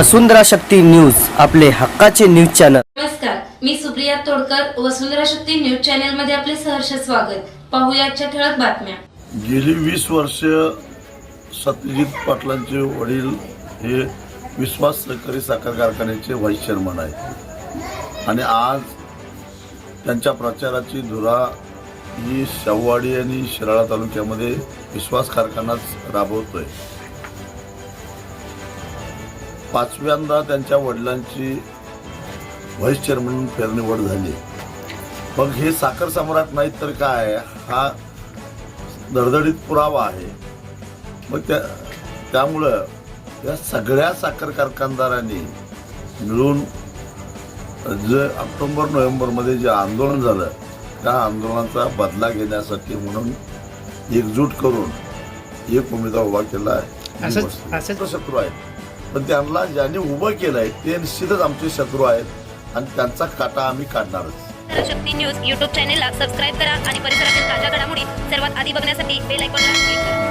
वसुंधरा Shakti news आपले हक्काचे news channel. नमस्कार मी सुप्रिया तोडकर वसुंधरा शक्ती न्यूज चॅनलमध्ये आपले सहर्ष स्वागत. पाहूया आजच्या ठळक बातम्या. गेली वीस वर्ष सत्यजित पाटलांचे वडील हे विश्वास सहकारी साखर कारखान्याचे व्हाईस चेअरमन आहेत. आणि आज त्यांच्या प्रचाराची धुरा ही शाहूवाडी आणि शिराळा तालुक्यामध्ये विश्वास कारखानाच राबवतोय. पाचव्यांदा त्यांच्या वडिलांची व्हाईस चेअरमन फेरनिवड झाली. मग हे साखर सम्राट नाहीत तर काय? हा धडधडीत पुरावा आहे. मग त्या त्यामुळं या सगळ्या साखर कारखानदारांनी मिळून जे ऑक्टोबर नोव्हेंबरमध्ये जे आंदोलन झालं त्या आंदोलनाचा बदला घेण्यासाठी म्हणून एकजूट करून एक उमेदवार उभा केला आहे. असंच- असंच- शत्रू आहेत पण त्यांना ज्यांनी उभं केलंय ते निश्चितच आमचे शत्रू आहेत आणि त्यांचा काटा आम्ही काढणारच. शक्ती न्यूज युट्यूब चॅनेलला सबस्क्राईब करा आणि परिसरातील ताज्या घडामोडी सर्वात आधी बघण्यासाठी बेल आयकॉनला क्लिक करा.